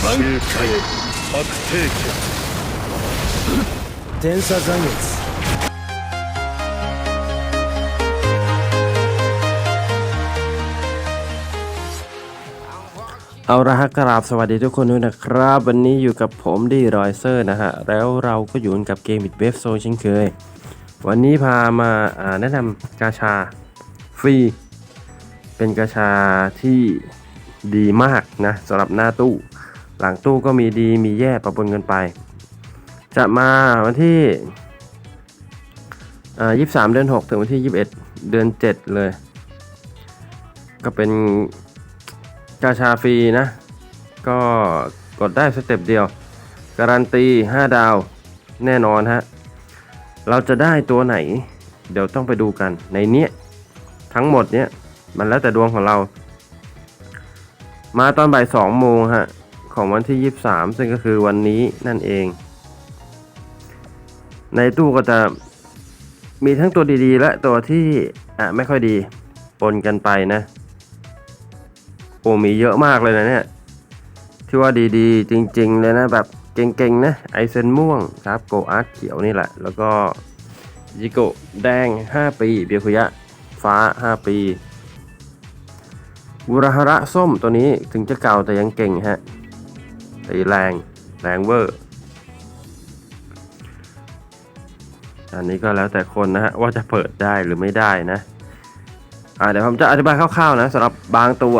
周回白帝家天差残月 เอาละฮะกราบสวัสดีทุกคนด้วยนะครับ วันนี้อยู่กับผมดีรอยเซอร์นะฮะ แล้วเราก็อยู่กับเกมบิดเวฟโซเช่นเคย วันนี้พามาอ่าแนะนำกาชาฟรี เป็นกาชาที่ดีมากนะสำหรับหน้าตู้ หลังตู้ก็มีดีมีแย่ปะปนกันไป จะมาวันที่อ่สา23เดือน6ถึงวันที่21เดือน7เลย ก็เป็นกาชาฟรีนะ ก็กดได้สเต็ปเดียว การันตี 5 ดาวแน่นอนฮะ เราจะได้ตัวไหน เดี๋ยวต้องไปดูกันในเนี้ยทั้งหมดเนี้ยมันแล้วแต่ดวงของเรา มาตอนบ่าย2โมงฮะ ของวันที่ 23 ซึ่งก็คือวันนี้นั่นเอง ในตู้ก็จะมีทั้งตัวดีๆ และตัวที่อะไม่ค่อยดีปนกันไปนะ โอ้มีเยอะมากเลยนะเนี่ยที่ว่าดีๆ จริงๆ เลยนะแบบเก่งๆ นะไอเซนม่วงครับโกอาร์ตเขียวนี่แหละ แล้วก็จิโกแดง 5 ปี เบียคุยะ ฟ้า 5 ปีบุรหระส้มตัวนี้ถึงจะเก่าแต่ยังเก่งฮะ ตีแรงแรงเวอร์อันนี้ก็แล้วแต่คนนะฮะว่าจะเปิดได้หรือไม่ได้นะอ่าเดี๋ยวผมจะอธิบายคร่าวๆนะสำหรับบางตัว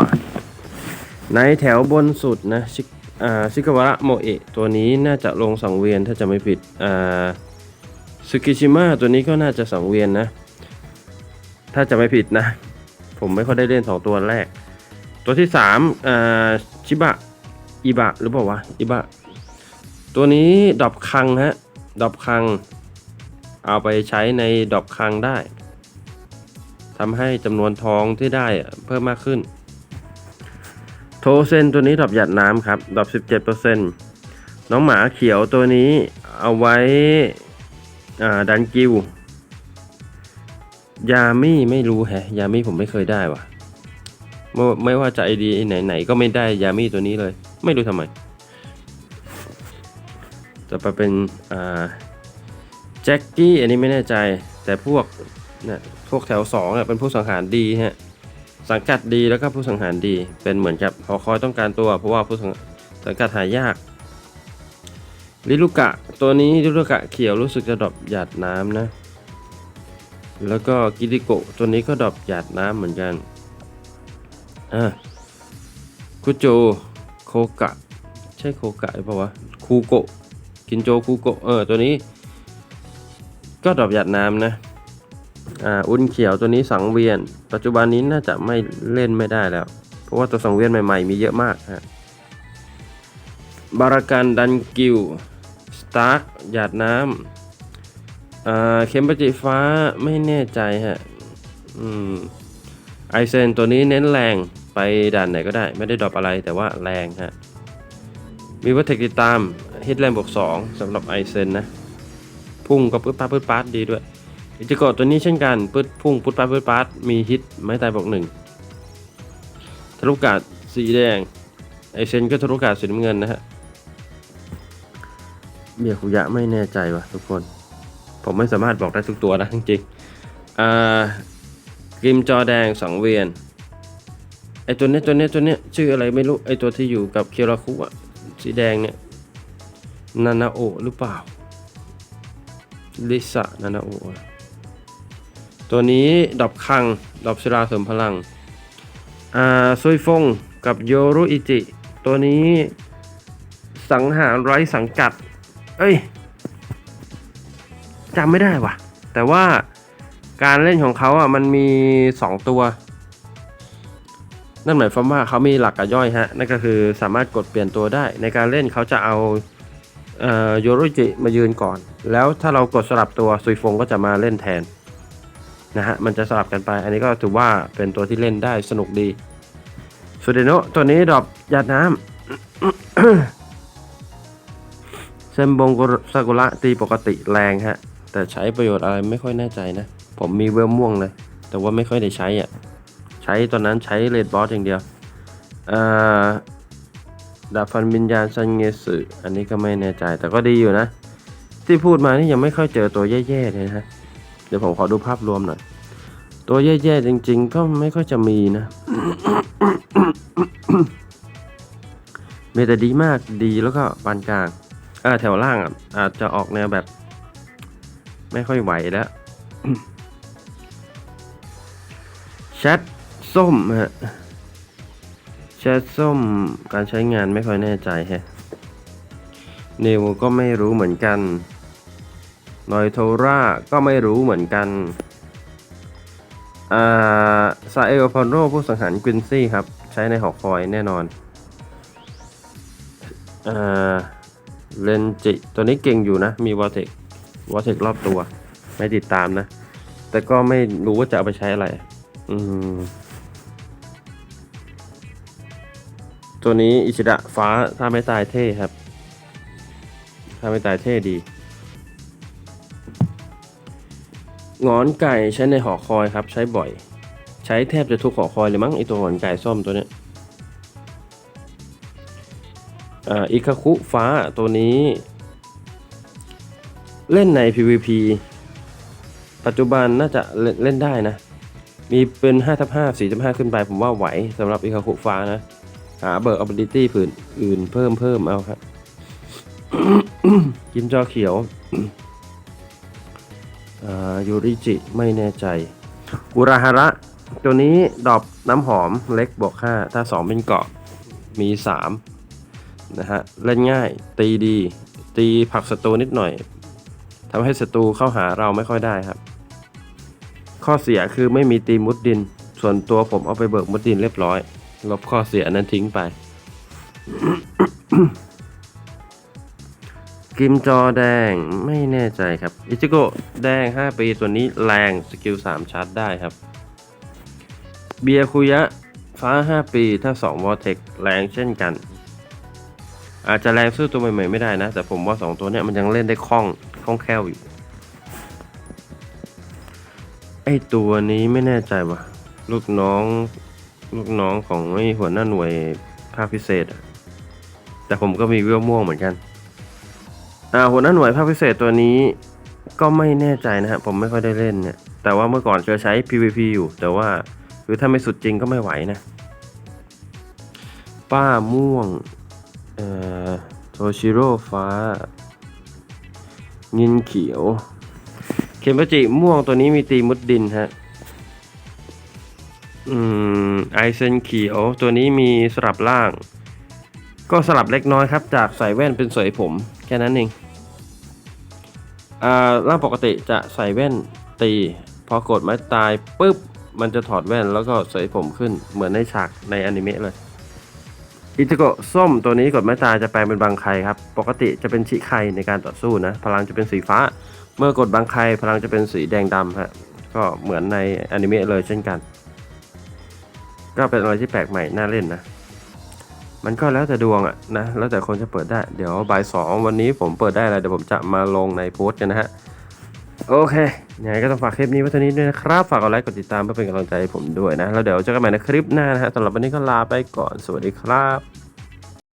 ในแถวบนสุดนะชิอ่าชิกาวระโมเอะตัวนี้น่าจะลงสังเวียนถ้าจะไม่ผิดอ่าซึกิชิมะตัวนี้ก็น่าจะสังเวียนนะ ถ้าจะไม่ผิดนะ ผมไม่ค่อยได้เล่นสองตัวแรก ตัวที่สามอ่าชิบะ อิบะหรือเปล่าวะอิบะตัวนี้ดอบคังฮะดอบคัง เอาไปใช้ในดอบคังได้ทำให้จำนวนทองที่ได้เพิ่มมากขึ้น โทเซนตัวนี้ดอปหยัดน้ำครับดอป17%น้องหมาเขียวตัวนี้เอาไว้ดันกิวยามี่ไม่รู้แฮะ ยามี่ผมไม่เคยได้วะ ไม่ไม่ว่าจะไอดีไหนๆก็ไม่ได้ยามีตัวนี้เลย ไม่รู้ทำไม จะไปเป็นอ่าแจ็คกี้อันนี้ไม่แน่ใจ แต่พวกเนี่ยพวกแถวสองอะเป็นผู้สังหารดีฮะสังกัดดีแล้วก็ผู้สังหารดีเป็นเหมือนกับหอคอยต้องการตัว เพราะว่าผู้สังสังกัดหายากลิลูกะตัวนี้ลิลูกะเขียวรู้สึกจะดรอปหยาดน้ำนะ แล้วก็กิริโกะตัวนี้ก็ดรอปหยาดน้ำเหมือนกัน อะคุโจโคกะ ใช่โคกะหรือเปล่าวะคูโกะกินโจคูโกะเออตัวนี้ ก็ดอปหยาดน้ำนะอ่าอุ่นเขียวตัวนี้สังเวียน ปัจจุบันนี้น่าจะไม่เล่นไม่ได้แล้ว เพราะว่าตัวสังเวียนใหม่ๆ มีเยอะมากฮะบารากันดันกิวสตาร์กหยาดน้ำอ่าเคมปจิฟ้าไม่แน่ใจฮะอืมไอเซนตัวนี้เน้นแรง ไปด่านไหนก็ได้ไม่ได้ดรอปอะไรแต่ว่าแรงฮะ มีวัตถุติดตามฮิตแรงบวก2สำหรับไอเซนนะ พุ่งก็ปื๊ดป๊าปื๊ดป๊าดดีด้วยอิจิโกะตัวนี้เช่นกันปืดพุ่งพุดปาดพุดปาดมีฮิตไม้ตายบอกหนึ่งทะลุกาดสีแดง ไอเซนก็ทะลุกาดสีน้ำเงินนะฮะเบียคุยะไม่แน่ใจว่ะทุกคน ผมไม่สามารถบอกได้ทุกตัวนะจริงๆอ่ากริมจอแดงสองเวียน ไอตัวเนี้ยตัวเนี้ยตัวเนี้ยชื่ออะไรไม่รู้ไอตัวที่อยู่กับเคียราคุอะสีแดงเนี่ยนานาโอะหรือเปล่าลิซานานาโอะตัวนี้ดอบคังดอบชราเสริมพลังอ่าซุยฟงกับโยรุอิจิ ตัวนี้สังหารไร้สังกัด เอ้ยจำไม่ได้ว่ะ แต่ว่าการเล่นของเขาอะมันมี 2 ตัว นั่นหมายความว่าเขามีหลักกับย่อยฮะนั่นก็คือสามารถกดเปลี่ยนตัวได้ ในการเล่นเขาจะเอาโยรุจิมายืนก่อน แล้วถ้าเรากดสลับตัวซุยฟงก็จะมาเล่นแทนนะฮะมันจะสลับกันไป อันนี้ก็ถือว่าเป็นตัวที่เล่นได้สนุกดีสุดเดโนตัวนี้ดรอปหยาดน้ำเซมบงกุซากุระตีปกติแรงฮะ แต่ใช้ประโยชน์อะไรไม่ค่อยแน่ใจนะ ผมมีเวลม่วงเลยแต่ว่าไม่ค่อยได้ใช้อะ ใช้ตอนนั้นใช้เลดบอสอย่างเดียวดาบฟันวิญญาณซันเงสึอันนี้ก็ไม่แน่ใจแต่ก็ดีอยู่นะ ที่พูดมานี่ยังไม่ค่อยเจอตัวแย่ๆเลยนะฮะเดี๋ยวผมขอดูภาพรวมหน่อย ตัวแย่ๆจริง ๆ ก็ไม่ค่อยจะมีนะมีแต่ดีมากดีแล้วก็ปานกลางอ่าแถวล่างออาจจะออกแนวแบบ ไม่ค่อยไหวแล้วแชท ส้มฮะแชทส้มการใช้งานไม่ค่อยแน่ใจฮะเนวก็ไม่รู้เหมือนกันนอยโทราก็ไม่รู้เหมือนกันอ่าซาเอลพอนโรผู้สังหารกวินซี่ครับ ใช้ในหอกฟอยแน่นอนอ่าเลนจิตัวนี้เก่งอยู่นะ มีวอเทควอเทครอบตัว ไม่ติดตามนะ แต่ก็ไม่รู้ว่าจะเอาไปใช้อะไร อืม ตัวนี้อิชิดะฟ้าถ้าไม่ตายเท่ครับ ถ้าไม่ตายเท่ดีงอนไก่ใช้ในหอคอยครับ ใช้บ่อย ใช้แทบจะทุกหอคอยเลยมั้งไอตัวหงอนไก่ส้มตัวเนี้ยอ่าอิคาคุฟ้าตัวนี้ เล่นใน PVP ปัจจุบันน่าจะเล่นเล่นได้นะ มีเป็น5ทับ5 4ทับ5ขึ้นไปผมว่าไหวสำหรับอิคาคุฟ้านะ หาเบิร์ก ability ผืนอื่นเพิ่มเพิ่มเอาครับกิมจอเขียวยูริจิไม่แน่ใจอุราฮาระ ตัวนี้ดอปน้ำหอมเล็กบวก5ถ้า 2 เป็นเกาะมี 3 นะฮะ เล่นง่าย ตีดี ตีผักศัตรูนิดหน่อยทำให้ศัตรูเข้าหาเราไม่ค่อยได้ครับ ข้อเสียคือไม่มีตีมุดดิน ส่วนตัวผมเอาไปเบิกมุดดินเรียบร้อย ลบข้อเสียนั้นทิ้งไป กิมจอแดงไม่แน่ใจครับ อิจิโกะแดง 5 ปี ตัวนี้แรงสกิล 3 ชาร์จได้ครับ เบียคุยะ ฟ้า 5 ปีถ้า 2 วอเทคแรงเช่นกัน อาจจะแรงสู้ตัวใหม่ๆไม่ได้นะ แต่ผมว่า 2 ตัวเนี้ยมันยังเล่นได้คล่องคล่องแคล่วอยู่ ไอตัวนี้ไม่แน่ใจว่ะ ลูกน้อง ลูกน้องของไอ้หัวหน้าหน่วยภาคพิเศษอะแต่ผมก็มีเวลม่วงเหมือนกัน อ่าหัวหน้าหน่วยภาคพิเศษตัวนี้ก็ไม่แน่ใจนะฮะผมไม่ค่อยได้เล่นเนี่ย แต่ว่าเมื่อก่อนเคยใช้ PVP อยู่ แต่ว่าคือถ้าไม่สุดจริงก็ไม่ไหวนะ ป้าม่วง เอ่อโทชิโร่ฟ้างินเขียว เคมปจิม่วงตัวนี้มีตีมุดดินฮะ อืมไอเซนเขียวตัวนี้มีสลับล่าง ก็สลับเล็กน้อยครับ จากใส่แว่นเป็นเสยผม แค่นั้นเองอ่าร่างปกติจะใส่แว่นตี พอกดไม้ตายปุ๊บ มันจะถอดแว่นแล้วก็เสยผมขึ้นเหมือนในฉากในอนิเมะเลยอิจิโกะส้มตัวนี้กดไม้ตายจะแปลงเป็นบางไคครับ ปกติจะเป็นชิไคในการต่อสู้นะ พลังจะเป็นสีฟ้า เมื่อกดบางไคพลังจะเป็นสีแดงดำฮะก็เหมือนในอนิเมะเลยเช่นกัน ก็เป็นอะไรที่แปลกใหม่น่าเล่นนะ มันก็แล้วแต่ดวงอะนะ แล้วแต่คนจะเปิดได้ เดี๋ยวบ่ายสองวันนี้ผมเปิดได้อะไรเดี๋ยวผมจะมาลงในโพสต์กันนะฮะ โอเค ยังไงก็ต้องฝากคลิปนี้ไว้เท่านี้ด้วยนะครับ ฝากกดไลค์ กดติดตามเพื่อเป็นกำลังใจให้ผมด้วยนะ แล้วเดี๋ยวเจอกันใหม่ในคลิปหน้านะฮะสำหรับวันนี้ก็ลาไปก่อน สวัสดีครับ